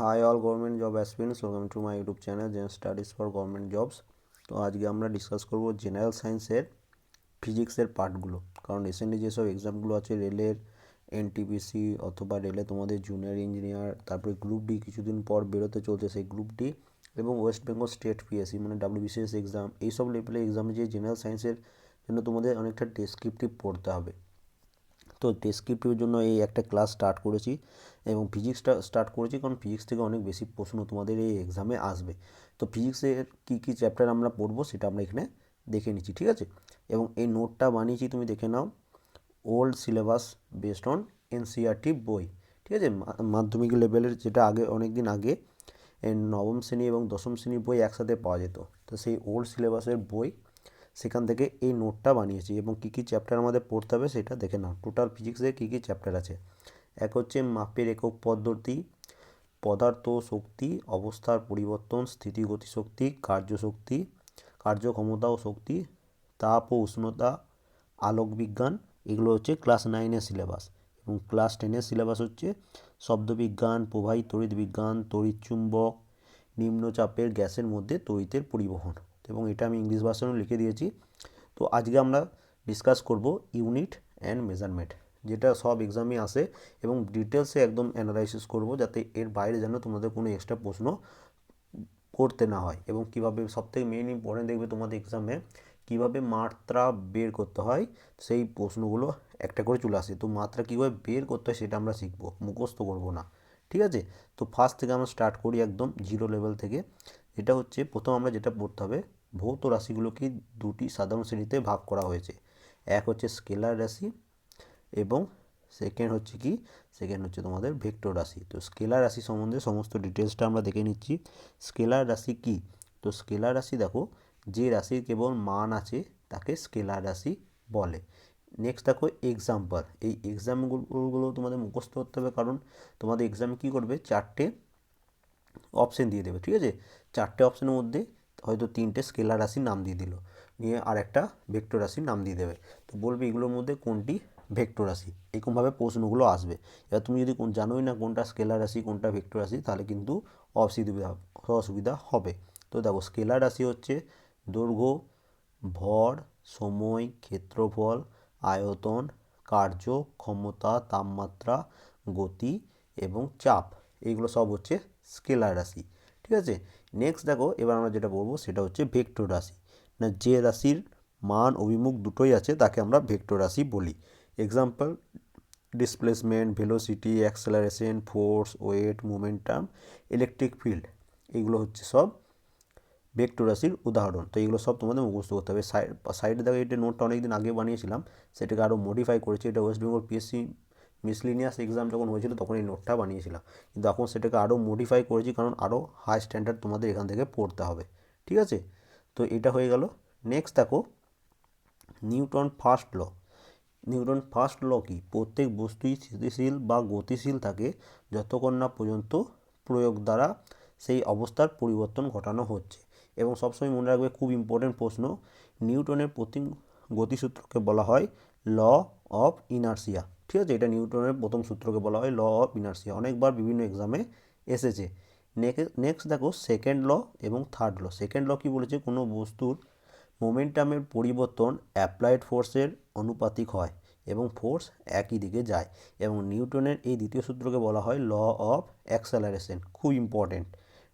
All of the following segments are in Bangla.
Hi all government job aspirants welcome to my YouTube channel Gen Studies for government jobs তো আজকে আমরা ডিসকাস করব জেনারেল সায়েন্সের ফিজিক্সের পার্টগুলো কারণ রিসেন্টলি যেসব এক্সামগুলো আছে রেলের এনটিপিসি অথবা রেলে তোমাদের জুনিয়র ইঞ্জিনিয়ার তারপরে গ্রুপ ডি কিছুদিন পর বেরোতে চলছে সেই গ্রুপ ডি এবং ওয়েস্ট বেঙ্গল স্টেট পিএসসি মানে ডাব্লিউবিসিএস এক্সাম এইসব লেভেলের এক্সামে যে জেনারেল সায়েন্সের জন্য তোমাদের অনেকটা ডেসক্রিপটিভ পড়তে হবে। তো ডেসক্রিপটিভের জন্য এই একটা ক্লাস স্টার্ট করেছি এবং ফিজিক্সটা স্টার্ট করেছি কারণ ফিজিক্স থেকে অনেক বেশি প্রশ্ন তোমাদের এই এক্সামে আসবে। তো ফিজিক্সের কী কী চ্যাপ্টার আমরা পড়ব সেটা আমরা এখানে দেখে নিচ্ছি, ঠিক আছে? এবং এই নোটটা বানিয়েছি, তুমি দেখে নাও old syllabus based on NCERT বই, ঠিক আছে? মাধ্যমিক লেভেলের যেটা আগে অনেক দিন আগে নবম শ্রেণি এবং দশম শ্রেণির বই একসাথে পাওয়া যেত। তো সেই ওল্ড সিলেবাসের বই সেখান থেকে এই নোটটা বানিয়েছি এবং কী কী চ্যাপ্টার আমাদের পড়তে হবে সেটা দেখে নাও। টোটাল ফিজিক্সে কী কী চ্যাপ্টার আছে? এক হচ্ছে মাপের একক পদ্ধতি, পদার্থ শক্তি, অবস্থার পরিবর্তন, স্থিতিগতি শক্তি কার্যশক্তি কার্যক্ষমতা ও শক্তি, তাপ ও উষ্ণতা, আলোক বিজ্ঞান, এগুলো হচ্ছে ক্লাস নাইনের সিলেবাস এবং ক্লাস টেনের সিলেবাস হচ্ছে শব্দবিজ্ঞান, প্রবাহী তড়িৎ বিজ্ঞান তড়িৎ চুম্বক নিম্নচাপের গ্যাসের মধ্যে তড়িতের পরিবহন। এবং এটা আমি ইংলিশ ভার্সনেও লিখে দিয়েছি। তো আজকে আমরা ডিসকাস করব ইউনিট অ্যান্ড মেজারমেন্ট যেটা সব এক্সামে আসে এবং ডিটেলসে একদম অ্যানালাইসিস করব যাতে এর বাইরে যেন তোমাদের কোনো এক্সট্রা প্রশ্ন করতে না হয় এবং কীভাবে সবথেকে মেন ইম্পর্টেন্ট দেখবে তোমাদের এক্সামে কীভাবে মাত্রা বের করতে হয়, সেই প্রশ্নগুলো একটা করে চলে আসে। তো মাত্রা কীভাবে বের করতে হয় সেটা আমরা শিখব, মুখস্থ করব না। ঠিক আছে? তো ফার্স্ট থেকে আমরা স্টার্ট করি একদম জিরো লেভেল থেকে। এটা হচ্ছে প্রথম আমরা যেটা পড়তে হবে, ভৌত রাশিগুলোকে দুটি সাধারণ শ্রেণীতে ভাগ করা হয়েছে। এক হচ্ছে স্কেলার রাশি এবং সেকেন্ড হচ্ছে কি? সেকেন্ড হচ্ছে তোমাদের ভেক্টর রাশি। তো স্কেলার রাশি সম্বন্ধে সমস্ত ডিটেলসটা আমরা দেখে নিচ্ছি। স্কেলার রাশি কি? তো স্কেলার রাশি দেখো, যে রাশির কেবল মান আছে তাকে স্কেলার রাশি বলে। নেক্সট দেখো এক্সাম্পল এই এক্সামগুলো তোমাদের মুখস্থ করতে হবে কারণ তোমাদের এক্সামে কী করবে? চারটে অপশান দিয়ে দেবে, ঠিক আছে? চারটে অপশানের মধ্যে হয়তো তিনটে স্কেলার রাশির নাম দিয়ে দিল। নিয়ে আর একটা ভেক্টর রাশির নাম দিয়ে দেবে। তো বলবে এগুলোর মধ্যে কোনটি ভেক্টর রাশি? এরকমভাবে প্রশ্নগুলো আসবে। এবার তুমি যদি জানোই না কোনটা স্কেলার রাশি, কোনটা ভেক্টর রাশি, তাহলে কিন্তু অসুবিধা অসুবিধা হবে। তো দেখো স্কেলার রাশি হচ্ছে দৈর্ঘ্য, ভর, সময়, ক্ষেত্রফল, আয়তন, কার্য, ক্ষমতা, তাপমাত্রা, গতি এবং চাপ। এইগুলো সব হচ্ছে স্কেলার রাশি। ঠিক আছে? নেক্সট দেখো, এবার আমরা যেটা বলব সেটা হচ্ছে ভেক্টর রাশি। না, যে রাশির মান অভিমুখ দুটোই আছে, তাকে আমরা ভেক্টর রাশি বলি। Example displacement velocity acceleration force weight momentum electric field এগুলো হচ্ছে সব ভেক্টর রাশির উদাহরণ। তো এগুলো সব তোমাদের মুখস্থ করতে হবে। সাইড সাইডে দেখো এটা নোটটা অনেক দিন আগে বানিয়েছিলাম, সেটাকে আরও মডিফাই করেছি। এটা West Bengal PSC miscellaneous exam যখন হয়েছিল, তখন এই নোটটা বানিয়েছিলাম। কিন্তু এখন সেটাকে আরও মডিফাই করেছি, কারণ আরও হাই স্ট্যান্ডার্ড তোমাদের এখান থেকে পড়তে হবে। ঠিক আছে? তো এটা হয়ে গেল। নেক্সট দেখো Newton first law Newton first law কি? প্রত্যেক বস্তুই স্থিতিশীল বা গতিশীল থাকে যতক্ষণ না পর্যন্ত প্রয়োগ দ্বারা সেই অবস্থার পরিবর্তন ঘটানো হচ্ছে। এবং সবসময় মনে রাখবে, খুব ইম্পর্টেন্ট প্রশ্ন। নিউটনের প্রতি গতিসূত্রকে বলা হয় ল অফ ইনার্সিয়া ঠিক আছে? এটা নিউটনের প্রথম সূত্রকে বলা হয় ল অফ ইনার্সিয়া অনেকবার বিভিন্ন এক্সামে এসেছে। নেক্সট দেখো সেকেন্ড ল এবং থার্ড ল সেকেন্ড ল কী বলেছে? কোনো বস্তুর মোমেন্টামের পরিবর্তন অ্যাপ্লাইড ফোর্সের অনুপাতিক হয় এবং ফোর্স একই দিকে যায় এবং নিউটনের এই দ্বিতীয় সূত্রকে বলা হয় ল অফ অ্যাক্সেলারেশন খুব ইম্পর্টেন্ট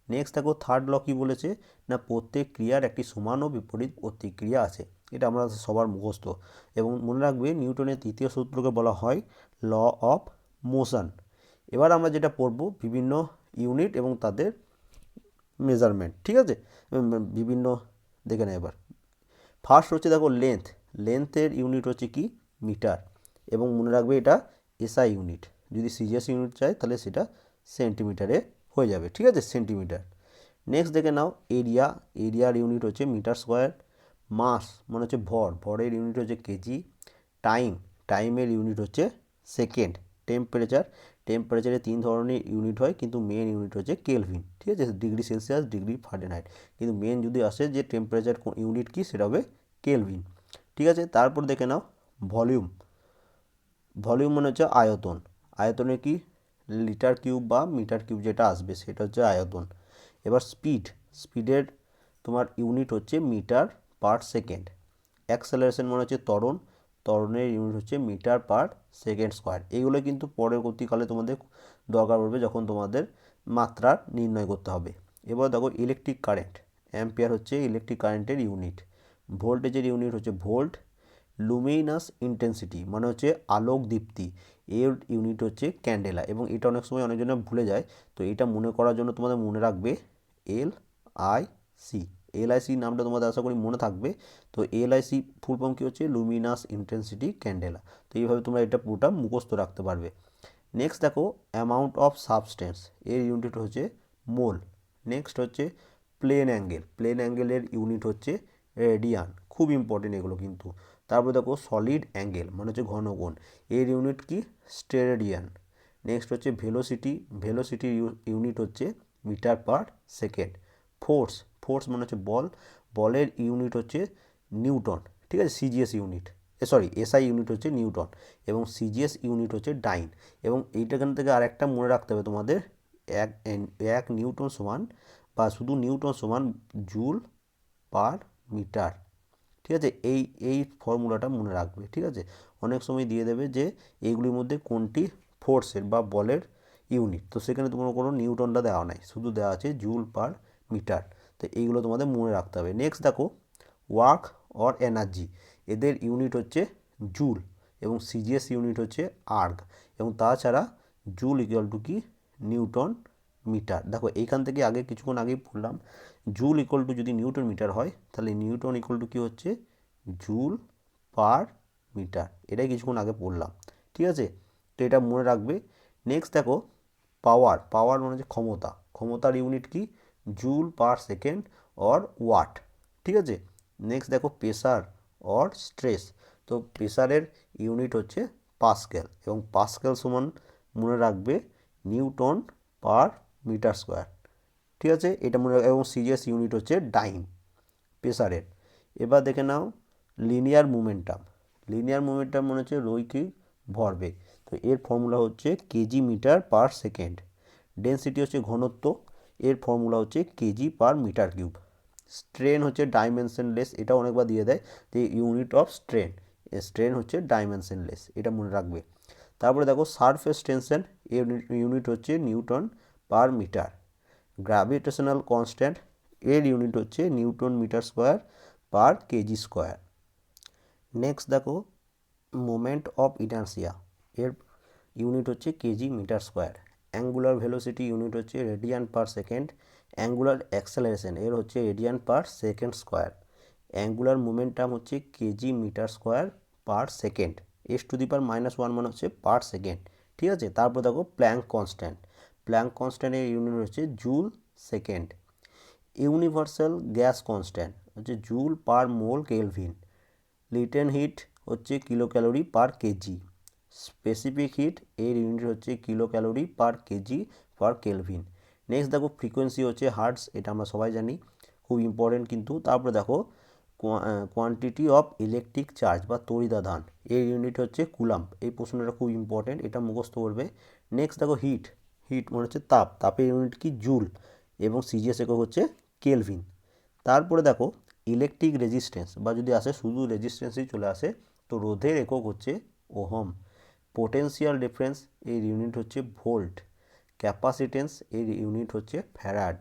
নেক্সট দেখো থার্ড ল কী বলেছে? না, প্রত্যেক ক্রিয়ার একটি সমান ও বিপরীত প্রতিক্রিয়া আছে। এটা আমরা সবার মুখস্থ। এবং মনে রাখবে নিউটনের তৃতীয় সূত্রকে বলা হয় ল অফ মোশন। এবার আমরা যেটা পড়ব বিভিন্ন ইউনিট এবং তাদের মেজারমেন্ট, ঠিক আছে? বিভিন্ন, দেখে নেই এবার। ফার্স্ট হচ্ছে দেখো লেন্থ। লেন্থের ইউনিট হচ্ছে কি? মিটার। এবং মনে রাখবে এটা এসআই ইউনিট। যদি সিজিএস ইউনিট চাই, তাহলে সেটা সেন্টিমিটারে হয়ে যাবে, ঠিক আছে? সেন্টিমিটার। নেক্সট দেখে নাও, এরিয়া। এরিয়ার ইউনিট হচ্ছে মিটার স্কোয়ার। মাস মানে হচ্ছে ভর। ভরের ইউনিট হচ্ছে কেজি টাইম টাইমের ইউনিট হচ্ছে সেকেন্ড টেম্পারেচার টেম্পারেচারে তিন ধরনের ইউনিট হয়, কিন্তু মেন ইউনিট হচ্ছে কেলভিন ঠিক আছে? ডিগ্রি সেলসিয়াস ডিগ্রি ফারেনহাইট কিন্তু মেন যদি আসে যে টেম্পারেচার ইউনিট কি, সেটা হবে কেলভিন ঠিক আছে? তারপর দেখে নাও ভলিউম ভলিউম মানে হচ্ছে আয়তন। আয়তনে কি? লিটার কিউব বা মিটার কিউব যেটা আসবে, সেটা হচ্ছে আয়তন। এবার স্পিড স্পিডের তোমার ইউনিট হচ্ছে মিটার পার সেকেন্ড অ্যাক্সেলারেশন মানে হচ্ছে ত্বরণ, ত্বরণের ইউনিট হচ্ছে মিটার পার সেকেন্ড স্কোয়ার এইগুলো কিন্তু পরবর্তীকালে তোমাদের দরকার পড়বে যখন তোমাদের মাত্রা নির্ণয় করতে হবে। এবার দেখো ইলেকট্রিক কারেন্ট অ্যাম্পিয়ার হচ্ছে ইলেকট্রিক কারেন্টের ইউনিট ভোল্টেজের ইউনিট হচ্ছে ভোল্ট লুমিনাস ইন্টেন্সিটি মানে হচ্ছে আলোক দীপ্তি। এর ইউনিট হচ্ছে ক্যান্ডেলা এবং এটা অনেক সময় অনেকজনে ভুলে যায়। তো এটা মনে করার জন্য তোমাদের মনে রাখবে এল আই সি এলআইসি নামটা তোমাদের আশা করি মনে থাকবে। তো এলআইসি ফুল ফর্ম কী হচ্ছে? লুমিনাস ইন্টেন্সিটি ক্যান্ডেলা তো এইভাবে তোমরা এটা পুরোটা মুখস্থ রাখতে পারবে। নেক্সট দেখো অ্যামাউন্ট অফ সাবস্টেন্স এর ইউনিট হচ্ছে মোল। নেক্সট হচ্ছে প্লেন অ্যাঙ্গেল প্লেন অ্যাঙ্গেলের ইউনিট হচ্ছে রেডিয়ান খুব ইম্পর্টেন্ট এগুলো কিন্তু। তারপর দেখো সলিড অ্যাঙ্গেল মানে হচ্ছে ঘনকোণ। এর ইউনিট কি? স্টেরেডিয়ান নেক্সট হচ্ছে ভেলোসিটি ভেলোসিটির ইউনিট হচ্ছে metre per second force force মানে হচ্ছে বল, বলের ইউনিট হচ্ছে নিউটন, ঠিক আছে? CGS unit sorry SI unit হচ্ছে নিউটন এবং সিজিএস ইউনিট হচ্ছে ডাইন এবং এইটাখান থেকে আরেকটা মনে রাখতে হবে তোমাদের, এক এক নিউটন সমান বা শুধু নিউটন সমান জুল পার মিটার, ঠিক আছে? এই এই ফর্মুলাটা মনে রাখবে, ঠিক আছে? অনেক সময় দিয়ে দেবে যে এইগুলির মধ্যে কোনটি ফোর্সের বা বলের ইউনিট তো সেখানে তোমার কোনো নিউটনটা দেওয়া নাই, শুধু দেওয়া আছে জুল পার মিটার। তো এইগুলো তোমাদের মনে রাখতে হবে। নেক্সট দেখো ওয়ার্ক অর এনার্জি এদের ইউনিট হচ্ছে জুল এবং সিজিএস ইউনিট হচ্ছে আর্গ এবং তাছাড়া জুল ইকুয়াল টু কি? নিউটন মিটার দেখো, এইখান থেকে আগে কিছুক্ষণ আগেই পড়লাম। জুল ইকুয়াল টু যদি নিউটন মিটার হয়, তাহলে নিউটন ইকুয়াল টু কী হচ্ছে? জুল পার মিটার এটাই কিছুক্ষণ আগে পড়লাম। ঠিক আছে? তো এটা মনে রাখবে। নেক্সট দেখো পাওয়ার পাওয়ার মানে হচ্ছে ক্ষমতা। ক্ষমতার ইউনিট কি? Joule per second or watt, ঠিক আছে? নেক্সট দেখো প্রেসার অর স্ট্রেস। তো প্রেসারের ইউনিট হচ্ছে পাস্কেল এবং পাস্কেল সমান মনে রাখবে নিউটন পার মিটার স্কোয়ার, ঠিক আছে? এটা মনে এবং সিজিএস ইউনিট হচ্ছে ডাইন প্রেসারের। এবার দেখে নাও লিনিয়ার মুমেন্টাম। লিনিয়ার মুমেন্টাম মনে হচ্ছে রৈখিক ভরবেগ। তো এর ফর্মুলা হচ্ছে kg metre per second. Density হচ্ছে ঘনত্ব এর ফর্মুলা হচ্ছে kg per metre cube strain হচ্ছে ডাইমেনশনলেস এটা অনেকবার দিয়ে দেয় যে ইউনিট অফ স্ট্রেন স্ট্রেন হচ্ছে ডাইমেনশনলেস এটা মনে রাখবে। তারপরে দেখো সারফেস টেনশন ইউনিট হচ্ছে newton per metre gravitational constant এর ইউনিট হচ্ছে newton metre square per kg square next দেখো মোমেন্ট অফ ইনার্সিয়া এর ইউনিট হচ্ছে kg metre square angular velocity unit হচ্ছে radian per second, angular acceleration, এর হচ্ছে radian per second square. Angular momentum হচ্ছে kg metre square per second, s to the per minus one মানে হচ্ছে পার সেকেন্ড, ঠিক আছে? তারপর দেখো প্ল্যাঙ্ক কনস্ট্যান্ট, প্ল্যাঙ্ক কনস্ট্যান্টের ইউনিট হচ্ছে joule second. Universal gas constant হচ্ছে joule per mole kelvin, latent heat হচ্ছে kilo calorie per kg. Specific heat এর ইউনিট হচ্ছে kilo calorie per kg per kelvin next দেখো ফ্রিকোয়েন্সি হচ্ছে হার্টস এটা আমরা সবাই জানি, খুব ইম্পর্টেন্ট কিন্তু। তারপরে দেখো কোয়ান্টিটি অফ ইলেকট্রিক চার্জ বা তড়িদাধান, এর ইউনিট হচ্ছে কুলাম্প এই প্রশ্নটা খুব ইম্পর্টেন্ট এটা মুখস্থ করবে। নেক্সট দেখো হিট হিট মানে হচ্ছে তাপ। তাপের ইউনিট কি? জুল। এবং সিজিএস একক হচ্ছে কেলভিন তারপরে দেখো ইলেকট্রিক রেজিস্ট্যান্স বা যদি আসে শুধু রেজিস্ট্যান্সই চলে আসে, তো রোধের একক হচ্ছে ওহম। পোটেন্সিয়াল ডিফারেন্স এর ইউনিট হচ্ছে ভোল্ট ক্যাপাসিটেন্স এর ইউনিট হচ্ছে ফ্যারাড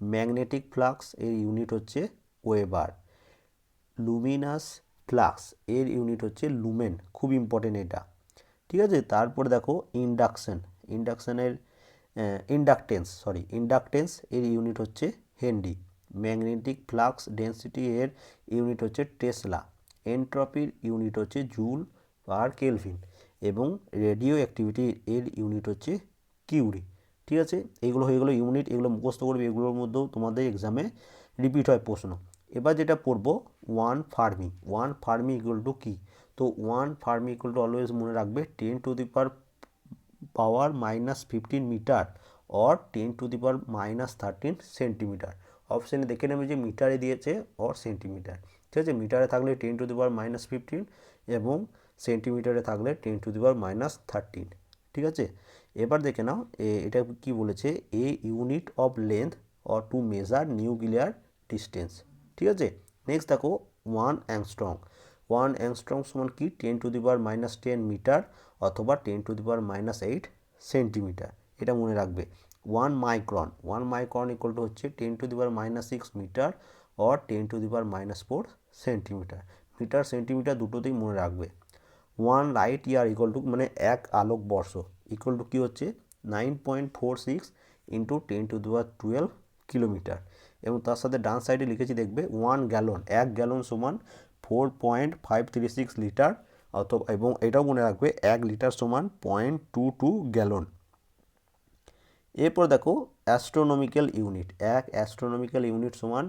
ম্যাগনেটিক ফ্লাক্স এর ইউনিট হচ্ছে ওয়েবার লুমিনাস ফ্লাক্স এর ইউনিট হচ্ছে লুমেন খুব ইম্পর্টেন্ট এটা। ঠিক আছে? তারপরে দেখো ইন্ডাকশন ইন্ডাকশানের ইন্ডাকটেন্স সরি ইন্ডাকটেন্স এর ইউনিট হচ্ছে হেনরি ম্যাগনেটিক ফ্লাক্স ডেন্সিটি এর ইউনিট হচ্ছে টেসলা এন্ট্রপির ইউনিট হচ্ছে জুল আর কেলভিন। এবং রেডিও অ্যাক্টিভিটি এর ইউনিট হচ্ছে কিউরি ঠিক আছে? এগুলো হয়ে গেলো ইউনিট এগুলো মুখস্থ করবে, এগুলোর মধ্যেও তোমাদের এক্সামে রিপিট হয় প্রশ্ন। এবার যেটা পড়ব one fermi one fermi equal to কী? তো one fermi equal to always মনে রাখবে ten to the per power minus fifteen metre or ten to the power minus thirteen centimetre অপশানে দেখে নেবে যে মিটারে দিয়েছে অর সেন্টিমিটার ঠিক আছে? মিটারে থাকলে ten to the power minus fifteen এবং সেন্টিমিটারে থাকলে ten to the power minus thirteen, ঠিক আছে? এবার দেখে নাও, এ- এটা কি বলেছে? A unit of length or to measure nuclear distance, ঠিক আছে? নেক্সট দেখো, ওয়ান অ্যাংস্ট্রং। ওয়ান অ্যাংস্ট্রং সমান কি? Ten to the power minus ten metre অথবা ten to the power minus eight centimetre, এটা মনে রাখবে। One micron one micron equal to হচ্ছে ten to the power minus six metre or ten to the power minus four centimetre. Metre centimetre দুটোতেই মনে রাখবে। One light year equal to মানে এক আলোক বর্ষ ইকুয়াল টু কী হচ্ছে? Nine point four six into ten to the twelve kilometre এবং তার সাথে ডান সাইডে লিখেছি, দেখবে ওয়ান গ্যালন এক গ্যালন সমান four point five three six litre অথবা, এবং এটাও মনে রাখবে, এক লিটার সমান পয়েন্ট টু টু গ্যালন এরপর দেখো অ্যাস্ট্রোনমিক্যাল ইউনিট এক অ্যাস্ট্রোনমিক্যাল ইউনিট সমান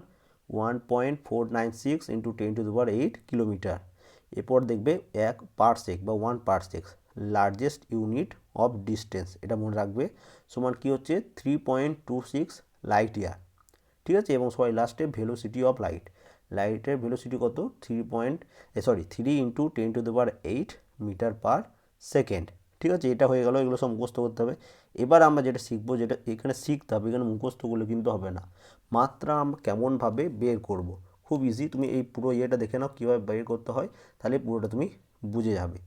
one point four nine six into ten to power eight kilometre এরপর দেখবে এক পারসেক বা one parsec largest unit of distance এটা মনে রাখবে। সমান কি হচ্ছে? Three point two six light year ঠিক আছে? এবং সবাই লাস্টে ভেলোসিটি অফ লাইট লাইটের ভেলোসিটি কত? Three point sorry three into ten to power eight metre per second ঠিক আছে? এটা হয়ে গেল, এগুলো সব মুখস্থ করতে হবে। এবার আমরা যেটা শিখব, যেটা এখানে শিখতে হবে, এখানে মুখস্থ করলে কিন্তু হবে না। মাত্রা আমরা কেমনভাবে বের করব? খুব ইজি তুমি এই পুরো ইয়েটা দেখে নাও, কীভাবে বের করতে হয়, তাহলে পুরোটা তুমি বুঝে যাবে।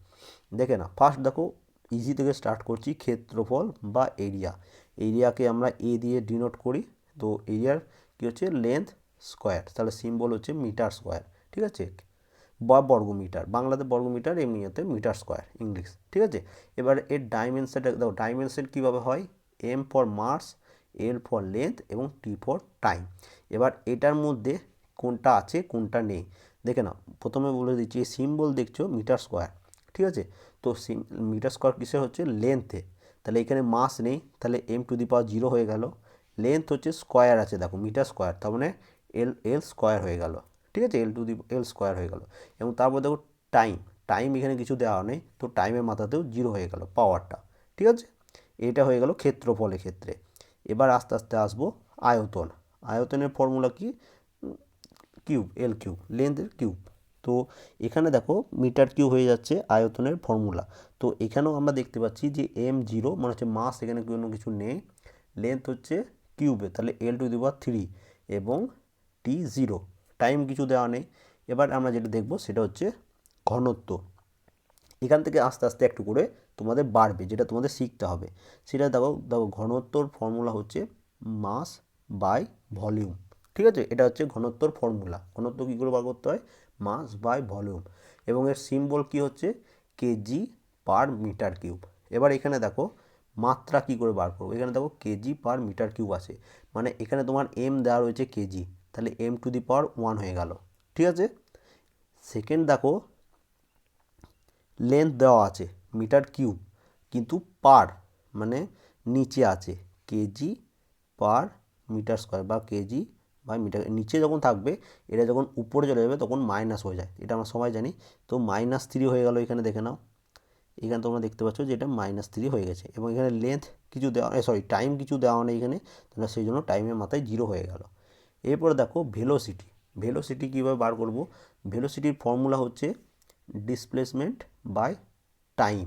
দেখে না ফার্স্ট দেখো ইজি থেকে স্টার্ট করছি ক্ষেত্রফল বা এরিয়া এরিয়াকে আমরা এ দিয়ে ডিনোট করি, তো এরিয়ার কী হচ্ছে লেন্থ স্কোয়ার তাহলে সিম্বল হচ্ছে মিটার স্কোয়ার ঠিক আছে? বা বর্গমিটার, বাংলাতে বর্গমিটার এমনিতে মিটার স্কোয়ার ইংলিশ ঠিক আছে? এবার এর ডাইমেনশনটা দেখো ডাইমেনশন কীভাবে হয়? M for mass L for length এবং টি ফর টাইম এবার এটার মধ্যে কোনটা আছে, কোনটা নেই। দেখে নাও, প্রথমে বলে দিচ্ছি, এই সিম্বল দেখছ মিটার স্কোয়ার ঠিক আছে? তো সিম মিটার স্কোয়ার কিসের হচ্ছে? লেন্থে তাহলে এখানে মাস নেই, তাহলে M to the power zero হয়ে গেল। লেন্থ হচ্ছে স্কোয়ার আছে, দেখো মিটার স্কোয়ার তার মানে এল এল স্কোয়ার হয়ে গেল। ঠিক আছে? এল টু দি এল স্কোয়ার হয়ে গেল। এবং তারপর দেখো টাইম টাইম এখানে কিছু দেওয়া নেই, তো টাইমের মাথাতেও জিরো হয়ে গেল পাওয়ারটা ঠিক আছে? এটা হয়ে গেল ক্ষেত্রফলের ক্ষেত্রে। এবার আস্তে আস্তে আসব আয়তন। আয়তনের ফর্মুলা কি? কিউব এল কিউব লেন্থের কিউব। তো এখানে দেখো মিটার কিউব হয়ে যাচ্ছে আয়তনের ফর্মুলা। তো এখানেও আমরা দেখতে পাচ্ছি যে এম জিরো মানে হচ্ছে মাস এখানে কোনো কিছু নেই। লেন্থ হচ্ছে কিউবে, তাহলে এল টু দি থ্রি এবং টি জিরো টাইম কিছু দেওয়া নেই। এবার আমরা যেটা দেখব সেটা হচ্ছে ঘনত্ব। এখান থেকে আস্তে আস্তে একটু করে তোমাদের বাড়বে, যেটা তোমাদের শিখতে হবে। সেটা দেখো দেখো ঘনত্বর ফর্মুলা হচ্ছে মাস বাই ভলিউম ঠিক আছে? এটা হচ্ছে ঘনত্বর ফর্মুলা ঘনত্ব কী করে বার করতে হয়? Mass by volume. এবং এর সিম্বল কি হচ্ছে? কেজি পার মিটার কিউব এবার এখানে দেখো, মাত্রা কি করে বার করব? এখানে দেখো কেজি পার মিটার কিউব আছে। মানে এখানে তোমার এম দেওয়া রয়েছে কেজি তাহলে M to the power one হয়ে গেল। ঠিক আছে? সেকেন্ড দেখো লেন্থ দেওয়া আছে মিটার কিউব কিন্তু পার মানে নিচে আছে। কেজি পার মিটার স্কোয়ার বা কেজি বা মিটার, নিচে যখন থাকবে, এটা যখন উপরে চলে যাবে, তখন মাইনাস হয়ে যায়। এটা আমরা সবাই জানি। তো মাইনাস থ্রি হয়ে গেল এখানে, দেখে নাও। এখানে তোমরা দেখতে পাচ্ছ যে এটা মাইনাস থ্রি হয়ে গেছে এবং এখানে লেন্থ কিছু দেওয়া সরি টাইম কিছু দেওয়া নেই এখানে। তাহলে সেই জন্য টাইমের মাথায় জিরো হয়ে গেল। এরপরে দেখো ভেলোসিটি ভেলোসিটি কীভাবে বার করব? ভেলোসিটির ফর্মুলা হচ্ছে ডিসপ্লেসমেন্ট বাই টাইম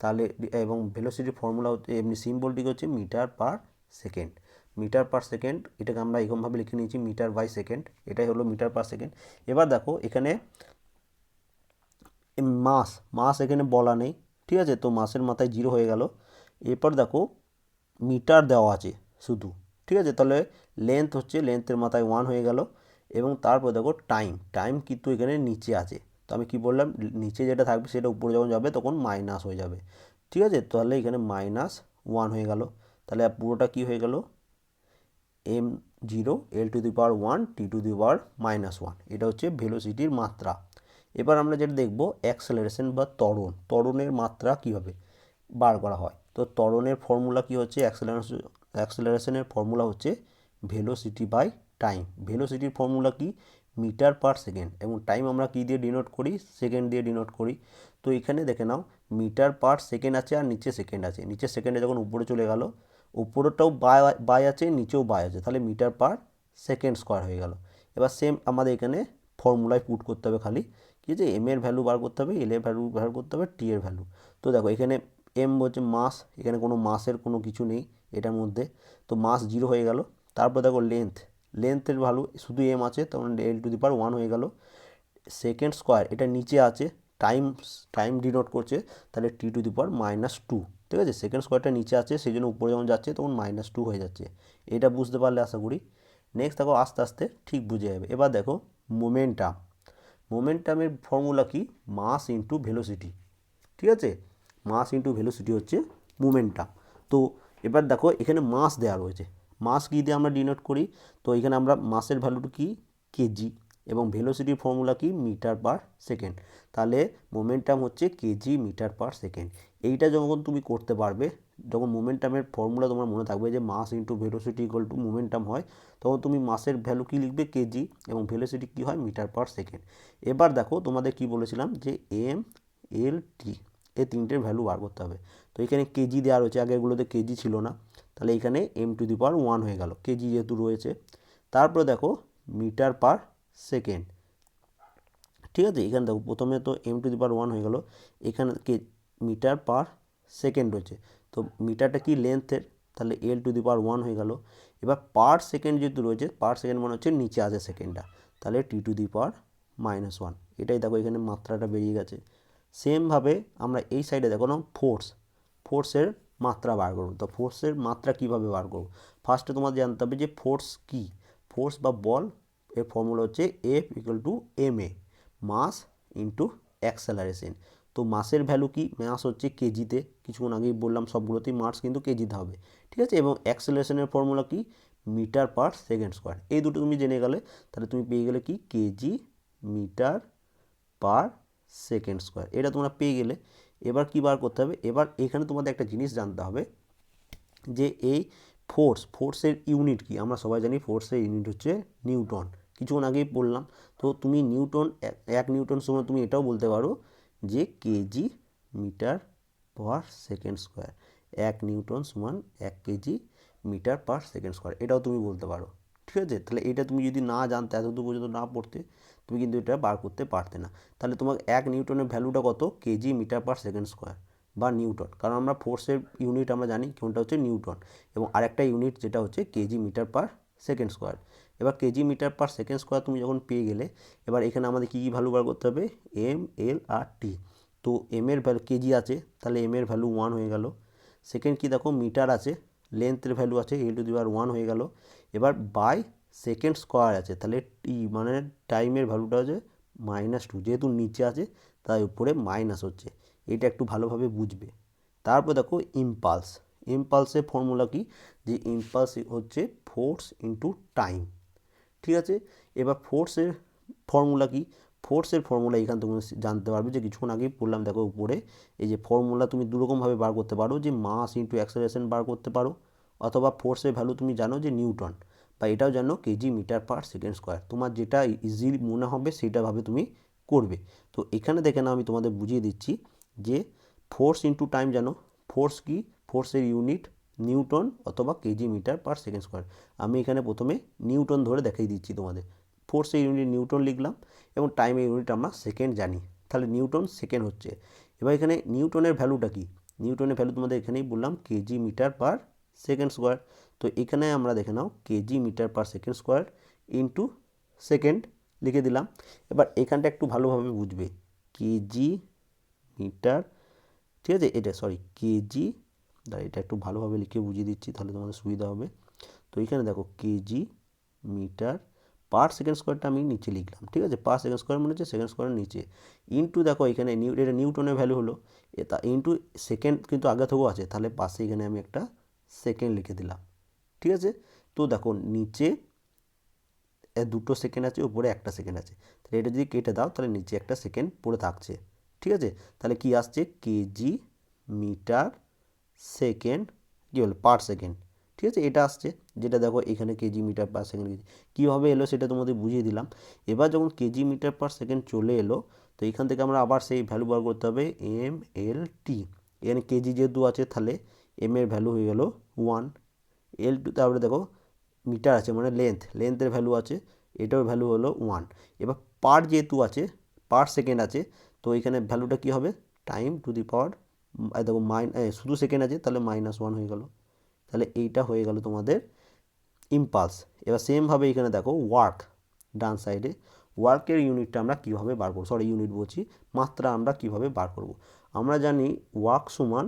তাহলে, এবং ভেলোসিটির ফর্মুলা হচ্ছে, এমনি সিম্বলটি হচ্ছে metre per second metre per second, এটাকে আমরা এরকমভাবে লিখে নিয়েছি মিটার বাই সেকেন্ড, এটাই হলো মিটার পার সেকেন্ড। এবার দেখো, এখানে মাস মাস এখানে বলা নেই, ঠিক আছে? তো মাসের মাথায় জিরো হয়ে গেল। এরপর দেখো, মিটার দেওয়া আছে শুধু, ঠিক আছে? তাহলে লেন্থ হচ্ছে লেন্থের মাথায় ওয়ান হয়ে গেল। এবং তারপর দেখো টাইম টাইম কিন্তু এখানে নিচে আছে। তো আমি কি বললাম, নিচে যেটা থাকবে সেটা উপরে যখন যাবে তখন মাইনাস হয়ে যাবে। ঠিক আছে? তাহলে এখানে মাইনাস ওয়ান হয়ে গেল। তাহলে পুরোটা কি হয়ে গেল? M zero L to the power one T to the power minus one এটা হচ্ছে ভেলোসিটির মাত্রা। এবার আমরা যেটা দেখব অ্যাক্সেলারেশন বা ত্বরণ। ত্বরণের মাত্রা কীভাবে বার করা হয়। তো ত্বরণের ফর্মুলা কী হচ্ছে? অ্যাক্সেলারেশন অ্যাক্সেলারেশনের ফর্মুলা হচ্ছে ভেলোসিটি বাই টাইম ভেলোসিটির ফর্মুলা কি? মিটার পার সেকেন্ড এবং টাইম আমরা কী দিয়ে ডিনোট করি? সেকেন্ড দিয়ে ডিনোট করি। তো এখানে দেখে নাও মিটার পার সেকেন্ড আছে আর নিচে সেকেন্ড আছে। নিচে সেকেন্ডে যখন উপরে চলে গেল উপরেটাও বাই বাই আছে, নিচেও বাই আছে। তাহলে মিটার পার সেকেন্ড স্কোয়ার হয়ে গেল। এবার সেম আমাদের এখানে ফর্মুলায় পুট করতে হবে খালি। কি যে এম এর ভ্যালু বার করতে হবে এল এর ভ্যালু বার করতে হবে টি এর ভ্যালু তো দেখো, এখানে এম হচ্ছে মাস এখানে কোনো মাসের কোনো কিছু নেই এটার মধ্যে। তো মাস জিরো হয়ে গেল। তারপর দেখো লেন্থ লেন্থের ভ্যালু শুধু এম আছে তখন এল টু দি পার ওয়ান হয়ে গেল। সেকেন্ড স্কোয়ার এটা নিচে আছে। টাইম টাইম ডিনোট করছে, তাহলে T to the power minus two ঠিক আছে? সেকেন্ড স্কোয়ারটা নিচে আছে সেই জন্য উপরে যখন যাচ্ছে তখন মাইনাস টু হয়ে যাচ্ছে। এটা বুঝতে পারলে আশা করি। নেক্সট দেখো, আস্তে আস্তে ঠিক বুঝে যাবে। এবার দেখো মোমেন্টাম মোমেন্টামের ফর্মুলা কি? মাস ইন্টু ভেলোসিটি ঠিক আছে? মাস ইন্টু ভেলোসিটি হচ্ছে মোমেন্টাম তো এবার দেখো, এখানে মাস দেওয়া রয়েছে। মাস কী দিয়ে আমরা ডিনোট করি? তো এখানে আমরা মাসের ভ্যালুটা কি? কেজি এবং ভেলোসিটির ফর্মুলা কি? Metre per second. তাহলে মোমেন্টাম হচ্ছে কেজি মিটার পার সেকেন্ড। এইটা যখন তুমি করতে পারবে, যখন মোমেন্টামের ফর্মুলা তোমার মনে থাকবে যে mass into velocity equal to momentum হয়, তখন তুমি মাসের ভ্যালু কী লিখবে? কেজি এবং ভেলোসিটি কী হয়? Metre per second. এবার দেখো তোমাদের কি বলেছিলাম যে এম এল টি এই তিনটের ভ্যালু বার করতে হবে। তো এখানে কেজি দেওয়া রয়েছে, আগেরগুলোতে কেজি ছিল না। তাহলে এখানে M to the power one হয়ে গেল। কেজি যেহেতু রয়েছে, তারপরে দেখো মিটার পার সেকেন্ড। ঠিক আছে, এখানে দেখো, প্রথমে তো M to the power one হয়ে গেল, এখানে কে মিটার পার সেকেন্ড রয়েছে তো মিটারটা কি লেন্থের তাহলে এল টু দি পাওয়ার ওয়ান হয়ে গেল। এবার পার সেকেন্ড যেহেতু রয়েছে পার সেকেন্ড মানে হচ্ছে নিচে আছে সেকেন্ডটা তাহলে T to the power minus one এটাই দেখো, এখানে মাত্রাটা বেরিয়ে গেছে। সেমভাবে আমরা এই সাইডে দেখো না ফোর্স ফোর্সের মাত্রা বার করব। তো ফোর্সের মাত্রা কীভাবে বার করব? ফার্স্টে তোমার জানতে হবে যে ফোর্স কী? ফোর্স বা বল এর ফর্মুলা হচ্ছে F equal to M A mass into acceleration তো মাসের ভ্যালু কি? মাস হচ্ছে কেজিতে। কিছুক্ষণ আগেই বললাম সবগুলোতেই মার্কস কিন্তু কেজিতে হবে। ঠিক আছে? এবং অ্যাক্সেলারেশনের ফর্মুলা কি? মিটার পার সেকেন্ড স্কোয়ার এই দুটো তুমি জেনে গেলে, তাহলে তুমি পেয়ে গেলে কি? Kg metre per second square এটা তোমরা পেয়ে গেলে। এবার কী বার করতে হবে? এবার এখানে তোমাদের একটা জিনিস জানতে হবে, যে এই ফোর্স ফোর্সের ইউনিট কি? আমরা সবাই জানি ফোর্সের ইউনিট হচ্ছে নিউটন। কিছুক্ষণ আগেই বললাম তো তুমি নিউটন, এক নিউটন সময় তুমি এটাও বলতে পারো যে kg metre per second square এক নিউটন সমান এক kg metre per second square এটাও তুমি বলতে পারো। ঠিক আছে? তাহলে এটা তুমি যদি না জানতে, এতদূর পর্যন্ত না পড়তে, তুমি কিন্তু এটা বার করতে পারতে না। তাহলে তোমার এক নিউটনের ভ্যালুটা কত? Kg metre per second square বা নিউটন। কারণ আমরা ফোর্সের ইউনিট আমরা জানি, কোনটা হচ্ছে নিউটন। এবং আরেকটা ইউনিট যেটা হচ্ছে kg metre per second square এবার kg metre per second square তুমি যখন পেয়ে গেলে, এবার এখানে আমাদের কী কী ভ্যালু বার করতে হবে? এম এল আর টি তো এম এর ভ্যালু কেজি আছে, তাহলে এম এর ভ্যালু ওয়ান হয়ে গেল। সেকেন্ড কি দেখো, মিটার আছে লেন্থের ভ্যালু আছে এল টু দিবার ওয়ান হয়ে গেল। এবার বাই সেকেন্ড স্কোয়ার আছে, তাহলে টি মানে টাইমের ভ্যালুটা হচ্ছে মাইনাস টু যেহেতু নিচে আছে, তাই উপরে মাইনাস হচ্ছে। এটা একটু ভালোভাবে বুঝবে। তারপর দেখো ইম্পালস ইম্পালসের ফর্মুলা কি? যে ইম্পালস হচ্ছে ফোর্স ইন্টু টাইম ঠিক আছে? এবার ফোর্সের ফর্মুলা কি? ফোর্সের ফর্মুলা এখান তুমি জানতে পারবে যে কিছুক্ষণ আগেই পড়লাম দেখো উপরে, এই যে ফর্মুলা তুমি দুরকমভাবে বার করতে পারো যে মাস ইন্টু অ্যাক্সেলারেশন বার করতে পারো, অথবা ফোর্সের ভ্যালু তুমি জানো যে নিউটন, বা এটাও জানো kg metre per second square, তোমার যেটা ইজি মনে হবে সেটাভাবে তুমি করবে। তো এখানে দেখে না আমি তোমাদের বুঝিয়ে দিচ্ছি যে ফোর্স ইন্টু টাইম জানো ফোর্স কি? ফোর্সের ইউনিট নিউটন অথবা kg metre per second square. আমি এখানে প্রথমে নিউটন ধরে দেখাই দিচ্ছি তোমাদের। ফোর্সের ইউনিট নিউটন লিখলাম এবং টাইমের ইউনিট আমরা সেকেন্ড জানি। তাহলে নিউটন সেকেন্ড হচ্ছে। এবার এখানে নিউটনের ভ্যালুটা কি? নিউটনের ভ্যালু তোমাদের এখানেই বললাম kg metre per second square. তো এখানে আমরা দেখে নাও kg metre per second square into second লিখে দিলাম। এবার এখানটা একটু ভালোভাবে বুঝবে। কেজি মিটার, ঠিক আছে? এটা সরি কেজি দাঁড়া এটা একটু ভালোভাবে লিখে বুঝিয়ে দিচ্ছি, তাহলে তোমাদের সুবিধা হবে। তো এখানে দেখো কেজি মিটার পার সেকেন্ড স্কোয়ারটা আমি নিচে লিখলাম, ঠিক আছে? পার সেকেন্ড স্কোয়ার মানে হচ্ছে সেকেন্ড স্কোয়ারের নিচে। ইন্টু দেখো এখানে নিউ, এটা নিউটনের ভ্যালু হলো এটা ইন্টু সেকেন্ড কিন্তু আগে থেকেও আছে, তাহলে পাশে এখানে আমি একটা সেকেন্ড লিখে দিলাম, ঠিক আছে? তো দেখো নিচে দুটো সেকেন্ড আছে, উপরে একটা সেকেন্ড আছে, তাহলে এটা যদি কেটে দাও, তাহলে নিচে একটা সেকেন্ড পড়ে থাকছে, ঠিক আছে? তাহলে কি আসছে? কেজি মিটার সেকেন্ড কী বলে পার সেকেন্ড। ঠিক আছে? এটা আসছে। যেটা দেখো, এখানে কেজি মিটার পার সেকেন্ড কীভাবে এলো সেটা তোমাদের বুঝিয়ে দিলাম। এবার যখন কেজি মিটার পার সেকেন্ড চলে এলো, তো এখান থেকে আমরা আবার সেই ভ্যালু বার করতে হবে এম এল টি এখানে কেজি যেহেতু আছে, তাহলে এম এর ভ্যালু হয়ে গেল ওয়ান এল টু তারপরে দেখো, মিটার আছে মানে লেন্থ লেন্থের ভ্যালু আছে এটার ভ্যালু হলো ওয়ান এবার পার যেহেতু আছে পার সেকেন্ড আছে, তো এখানে ভ্যালুটা কী হবে? টাইম টু দি পাওয়ার দেখো মাইন শুধু সেকেন্ড আছে, তাহলে মাইনাস ওয়ান হয়ে গেল। তাহলে এইটা হয়ে গেল তোমাদের ইম্পালস এবার সেমভাবে এখানে দেখো ওয়ার্ক ডান সাইডে ওয়ার্কের ইউনিটটা আমরা কীভাবে বার করব? সরি ইউনিট বলছি, মাত্রা আমরা কীভাবে বার করব? আমরা জানি ওয়ার্ক সমান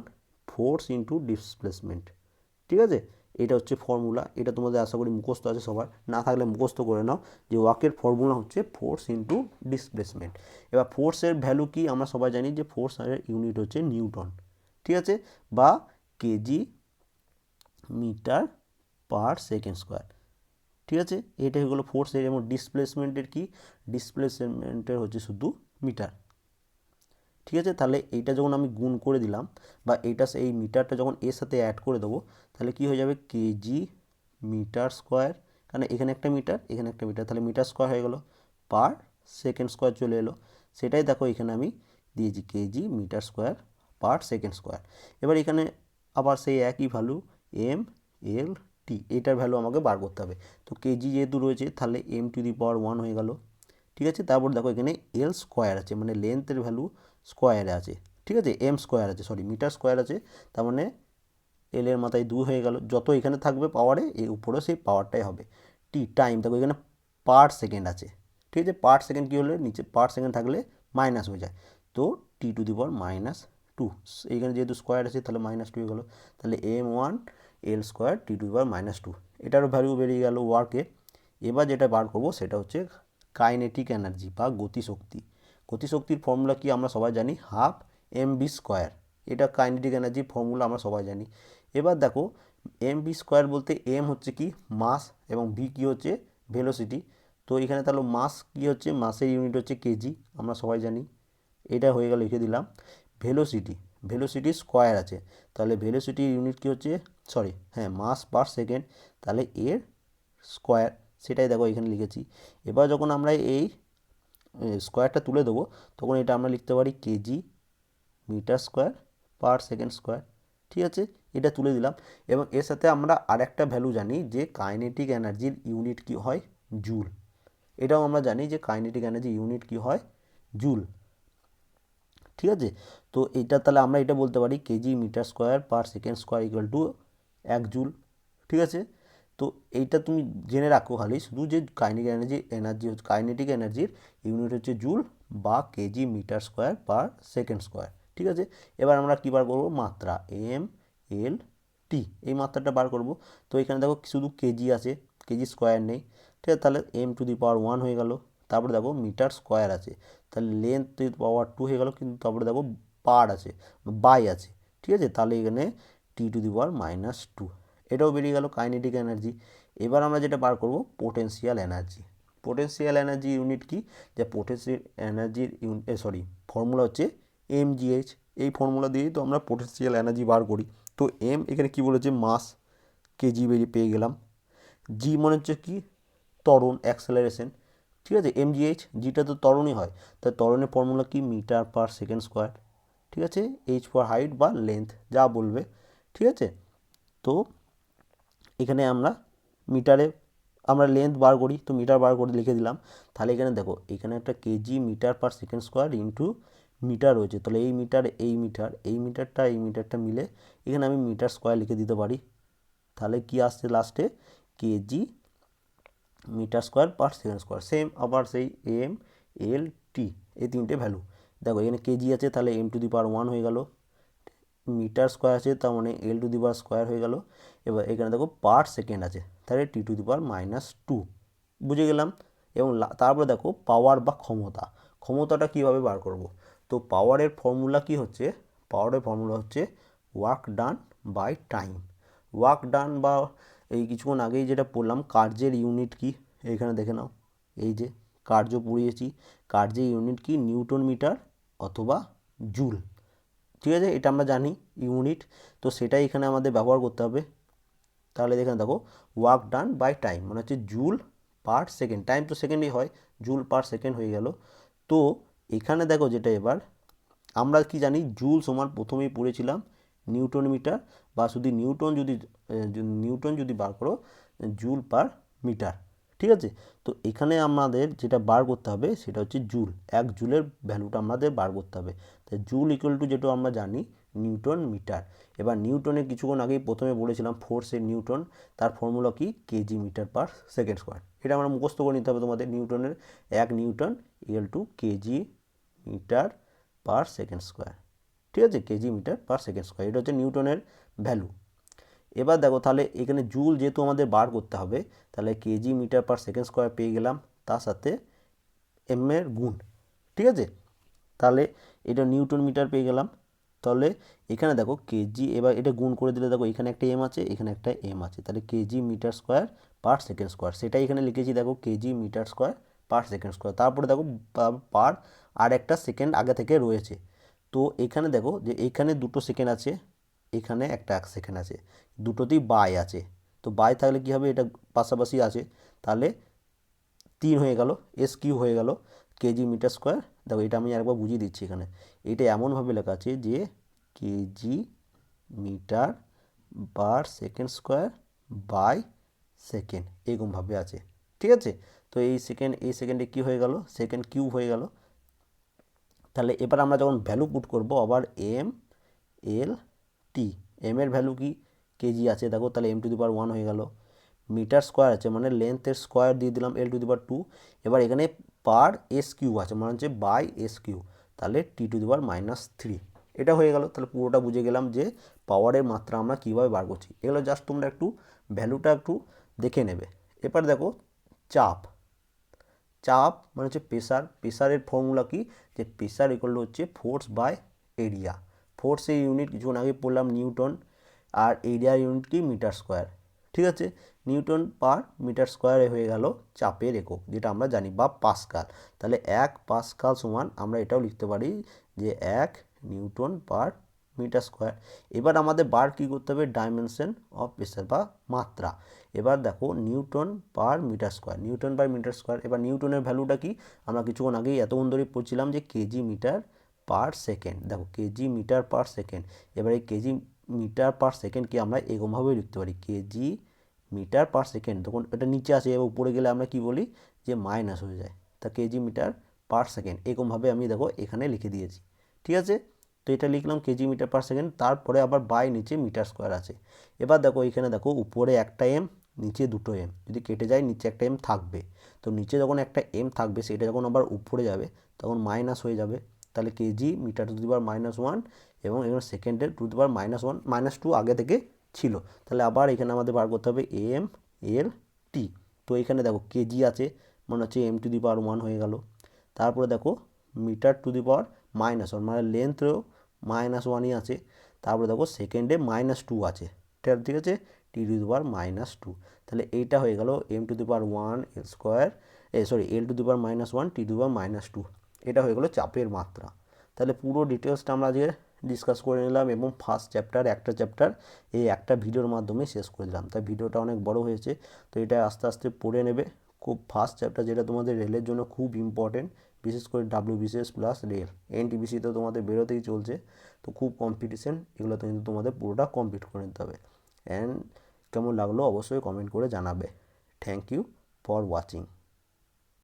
ফোর্স ইন্টু ডিসপ্লেসমেন্ট ঠিক আছে? এটা হচ্ছে ফর্মুলা এটা তোমাদের আশা করি মুখস্থ আছে সবার। না থাকলে মুখস্থ করে নাও যে ওয়াকের ফর্মুলা হচ্ছে ফোর্স ইন্টু ডিসপ্লেসমেন্ট এবার ফোর্সের ভ্যালু কি? আমরা সবাই জানি যে ফোর্সের ইউনিট হচ্ছে নিউটন। ঠিক আছে? বা kg metre per second square ঠিক আছে? এটা হয়ে গেলো ফোর্সের এবং ডিসপ্লেসমেন্টের কি? ডিসপ্লেসমেন্টের হচ্ছে শুধু মিটার ঠিক আছে? তাহলে এইটা যখন আমি গুণ করে দিলাম বা এইটা এই মিটারটা যখন এর সাথে অ্যাড করে দেবো, তাহলে কি হয়ে যাবে? কেজি মিটার স্কোয়ার, কারণ এখানে একটা মিটার, এখানে একটা মিটার, তাহলে মিটার স্কোয়ার হয়ে গেলো পার সেকেন্ড স্কোয়ার চলে এলো। সেটাই দেখো এখানে আমি দিয়েছি kg metre square per second square. এবার এখানে আবার সেই একই ভ্যালু এম এল টি এটার ভ্যালু আমাকে বার করতে হবে। তো কেজি যেহেতু রয়েছে, তাহলে M to the power one হয়ে গেল। ঠিক আছে? তারপর দেখো এখানে এল স্কোয়ার আছে মানে লেন্থের ভ্যালু স্কোয়ারে আছে, ঠিক আছে? এম স্কোয়ার আছে সরি মিটার স্কোয়ার আছে, তার মানে এল এর মাথায় দু হয়ে গেল। যত এখানে থাকবে পাওয়ারে এই উপরেও সেই পাওয়ারটাই হবে। টি টাইম দেখো এখানে পার সেকেন্ড আছে, ঠিক আছে? পার সেকেন্ড কী হলে? নিচে পার সেকেন্ড থাকলে মাইনাস হয়ে যায়। তো T to the power minus two এইখানে যেহেতু স্কোয়ার আছে, তাহলে মাইনাস টু হয়ে গেলো। তাহলে M one L square T to the power minus two এটারও ভ্যালু বেরিয়ে গেল ওয়ার্কে এবার যেটা বার করব, সেটা হচ্ছে কাইনেটিক এনার্জি বা গতিশক্তি। গতিশক্তির ফর্মুলা কি আমরা সবাই জানি? হাফ এম বি স্কোয়ার এটা কাইনেটিক এনার্জির ফর্মুলা আমরা সবাই জানি। এবার দেখো এম বি স্কোয়ার বলতে এম হচ্ছে কি? মাস এবং ভি কি হচ্ছে? ভেলোসিটি তো এখানে তাহলে মাস কি হচ্ছে? মাসের ইউনিট হচ্ছে কেজি আমরা সবাই জানি। এটা হয়ে গেল, লিখে দিলাম। ভেলোসিটি ভেলোসিটি স্কোয়ার আছে। তাহলে ভেলোসিটির ইউনিট কি হচ্ছে? সরি হ্যাঁ মাস পার সেকেন্ড তাহলে এর স্কোয়ার সেটাই দেখো এখানে লিখেছি। এবার যখন আমরা এই স্কোয়ারটা তুলে দেবো। তখন এটা আমরা লিখতে পারি kg metre square per second square ঠিক আছে? এটা তুলে দিলাম। এবং এর সাথে আমরা আরেকটা ভ্যালু জানি যে কাইনেটিক এনার্জির ইউনিট কি হয়? জুল এটাও আমরা জানি যে কাইনেটিক এনার্জি ইউনিট কি হয়? জুল ঠিক আছে? তো এটা তাহলে আমরা এটা বলতে পারি kg metre square per second square equal to এক জুল ঠিক আছে? তো এইটা তুমি জেনে রাখো খালি শুধু যে কাইনেটিক এনার্জি এনার্জি হচ্ছে কাইনেটিক এনার্জির ইউনিট হচ্ছে জুল বা kg metre square per second square ঠিক আছে? এবার আমরা কী বার করব? মাত্রা এম এল টি এই মাত্রাটা বার করব। তো এখানে দেখো শুধু কেজি আছে কেজি স্কোয়ার নেই, ঠিক আছে? তাহলে M to the power one হয়ে গেল, তারপরে দেখো মিটার স্কোয়ার আছে, তাহলে length to the power two হয়ে গেল, কিন্তু তারপরে দেখো পার আছে বাই আছে, ঠিক আছে? তাহলে এখানে T to the power minus two এটাও বেরিয়ে গেল কাইনেটিক এনার্জি এবার আমরা যেটা বার করব potential energy potential energy unit কি? যে পোটেন্সিয়াল এনার্জির সরি ফর্মুলা হচ্ছে এম এমজিএইচ এই ফর্মুলা দিয়েই তো আমরা পোটেন্সিয়াল এনার্জি বার করি। তো এম এখানে কি বলেছে? মাস কেজি বেরিয়ে পেয়ে গেলাম। জি মনে হচ্ছে কি? ত্বরণ অ্যাক্সেলারেশন ঠিক আছে? এম এমজিএইচ জিটা তো ত্বরণই হয়। তাই ত্বরণের ফর্মুলা কি? মিটার পার সেকেন্ড স্কোয়ার ঠিক আছে? এইচ ফর হাইট বা লেন্থ যা বলবে। ঠিক আছে? তো এখানে আমরা মিটারে, আমরা লেন্থ বার করি, তো মিটার বার করে লিখে দিলাম। তাহলে এখানে দেখো, এখানে একটা kg metre per second square into metre রয়েছে। তাহলে এই মিটার এই মিটার, এই মিটারটা এই মিটারটা মিলে এখানে আমি মিটার স্কোয়ার লিখে দিতে পারি। তাহলে কি আসছে লাস্টে kg metre square per second square same আবার সেই এম এল টি এই তিনটে ভ্যালু দেখো, এখানে কেজি আছে, তাহলে M to the power one হয়ে গেল। মিটার স্কোয়ার আছে, তার মানে এল টু দি পাওয়ার স্কোয়ার হয়ে গেল। এবার এখানে দেখো পার সেকেন্ড আছে, তাহলে T to the power minus two বুঝে গেলাম? এবং তারপরে দেখো পাওয়ার বা ক্ষমতা। ক্ষমতাটা কীভাবে বার করব? তো পাওয়ারের ফর্মুলা কি হচ্ছে? পাওয়ারের ফর্মুলা হচ্ছে work done by time work done বা এই কিছুক্ষণ আগেই যেটা পড়লাম, কার্যের ইউনিট কি? এইখানে দেখে নাও। এই যে কার্য পড়িয়েছি, কার্যের ইউনিট কি? নিউটন মিটার অথবা জুল। ঠিক আছে এটা আমরা জানি ইউনিট তো সেটাই এখানে আমাদের ব্যবহার করতে হবে। তাহলে এখানে দেখো ওয়ার্ক ডান বাই টাইম মানে হচ্ছে জুল পার সেকেন্ড টাইম তো সেকেন্ডই হয় জুল পার সেকেন্ড হয়ে গেল। তো এখানে দেখো যেটা এবার, আমরা কি জানি জুল সমান প্রথমেই পড়েছিলাম নিউটন মিটার বা শুধু নিউটন যদি নিউটন যদি বার করো জুল পার মিটার ঠিক আছে? তো এখানে আমাদের যেটা বার করতে হবে, সেটা হচ্ছে জুল এক জুলের ভ্যালুটা আমাদের বার করতে হবে। জুল ইকুয়াল টু যেটা আমরা জানি নিউটন মিটার। এবার নিউটনের কিছুক্ষণ আগেই প্রথমে বলেছিলাম ফোর্সের নিউটন, তার ফর্মুলা কি? Kg metre per second square এটা আমরা মুখস্থ করে নিতে হবে তোমাদের নিউটনের। এক newton equal to kg metre per second square ঠিক আছে? Kg metre per second square এটা হচ্ছে নিউটনের ভ্যালু এবার দেখো তাহলে এখানে জুল যেহেতু আমাদের বার করতে হবে, তাহলে KG metre per second square পেয়ে গেলাম, তার সাথে এম এর গুণ। ঠিক আছে? তাহলে এটা নিউটন মিটার পেয়ে গেলাম। তাহলে এখানে দেখো কেজি এবার এটা গুণ করে দিলে দেখো এখানে একটা এম আছে, এখানে একটা এম আছে। তাহলে KG metre square per second square. সেটাই এখানে লিখেছি দেখো KG metre square per second square. তারপরে দেখো পার আর একটা সেকেন্ড আগে থেকে রয়েছে। তো এখানে দেখো যে এখানে দুটো সেকেন্ড আছে, এখানে একটা এক সেকেন্ড আছে। দুটোতেই বাই আছে। তো বাই থাকলে কী হবে? এটা পাশাপাশি আছে। তাহলে তিন হয়ে গেল এস কিউ হয়ে গেল কেজি মিটার স্কোয়ার দেখো এটা আমি একবার বুঝিয়ে দিচ্ছি এখানে। এটা এমনভাবে লেখা আছে যে KG metre bar second square by second এরকমভাবে আছে। ঠিক আছে? তো এই সেকেন্ড এই সেকেন্ডে কী হয়ে গেল? সেকেন্ড কিউ হয়ে গেল। তাহলে এবার আমরা যখন ভ্যালু পুট করব, আবার এম এল টি এম এর ভ্যালু কি? কেজি আছে। দেখো, তাহলে M to the power one হয়ে গেল। মিটার স্কোয়ার আছে মানে লেন্থের স্কোয়ার দিয়ে দিলাম এল টু দি পাওয়ার টু এবার এখানে পার এস কিউ আছে মানে হচ্ছে বাই এস কিউ তাহলে T to the power minus three. এটা হয়ে গেল, তাহলে পুরোটা বুঝে গেলাম যে পাওয়ারের মাত্রা আমরা কীভাবে বার করছি। এগুলো জাস্ট তোমরা একটু ভ্যালুটা একটু দেখে নেবে। এবার দেখো, চাপ। চাপ মানে হচ্ছে প্রেসার প্রেসারের ফর্মুলা কি? যে প্রেসার ইকুয়াল হচ্ছে ফোর্স বাই এরিয়া ফোর্সের ইউনিট কিছুক্ষণ আগে পড়লাম নিউটন, আর এরিয়ার ইউনিট কি? মিটার স্কোয়ার ঠিক আছে? নিউটন পার মিটার স্কোয়ারে হয়ে গেল চাপের একক, যেটা আমরা জানি বা পাসকাল। তাহলে এক পাসকাল সমান আমরা এটাও লিখতে পারি যে এক নিউটন পার মিটার স্কোয়ার। এবার আমাদের বার কী করতে হবে? ডাইমেনশন অফ প্রেসার বা মাত্রা। এবার দেখো newton per metre square, newton per metre square. এবার নিউটনের ভ্যালুটা কি? আমরা কিছুক্ষণ আগেই এতক্ষণ ধরে পড়ছিলাম যে কেজি মিটার পার সেকেন্ড। দেখো কেজি মিটার পার সেকেন্ড। এবার এই কেজি মিটার পার সেকেন্ডকে আমরা এরকমভাবেই লিখতে পারি। KG metre per second. তখন এটা নিচে আসে এবার উপরে গেলে আমরা কি বলি? যে মাইনাস হয়ে যায়। তা কেজি মিটার পার সেকেন্ড। এরকমভাবে আমি দেখো এখানে লিখে দিয়েছি। ঠিক আছে? তো এটা লিখলাম কেজি মিটার পার সেকেন্ড। তারপরে আবার বাই নিচে মিটার স্কোয়ার আছে। এবার দেখো এখানে দেখো উপরে একটা এম নিচে দুটো এম যদি কেটে যায়, নিচে একটা এম থাকবে। তো নিচে যখন একটা এম থাকবে, সেটা যখন আবার উপরে যাবে, তখন মাইনাস হয়ে যাবে। তাহলে KG metre to the power minus one এবং এখানে সেকেন্ডের to the power minus one. Minus two আগে থেকে ছিল। তাহলে আবার এখানে আমাদের বার করতে হবে এম এল টি তো এখানে দেখো কেজি আছে, মনে হচ্ছে M to the power one হয়ে গেল। তারপরে দেখো metre to the power minus one মানে লেন্থও মাইনাস ওয়ানই আছে। তারপরে দেখো সেকেন্ডে মাইনাস টু আছে। ঠিক আছে T to the power minus two তাহলে এইটা হয়ে গেল M to the power one L square uh sorry L to the power minus one T to the power minus two এটা হয়ে গেলো চাপের মাত্রা। তাহলে পুরো ডিটেলসটা আমরা আজকে ডিসকাস করে নিলাম এবং ফার্স্ট চ্যাপ্টার একটা চ্যাপ্টার এই একটা ভিডিওর মাধ্যমে শেষ করে দিলাম। তাই ভিডিওটা অনেক বড় হয়েছে, তো এটা আস্তে আস্তে পড়ে নেবে। খুব ফার্স্ট চ্যাপ্টার যেটা তোমাদের রেলের জন্য খুব ইম্পর্টেন্ট বিশেষ করে W BCS plus rail NTPC তো তোমাদের বেরোতেই চলছে, তো খুব কম্পিটিশন এগুলোতে কিন্তু তোমাদের পুরোটা কমপ্লিট করে নিতে হবে। অ্যান্ড কেমন লাগল অবশ্যই কমেন্ট করে জানাবে। Thank you for watching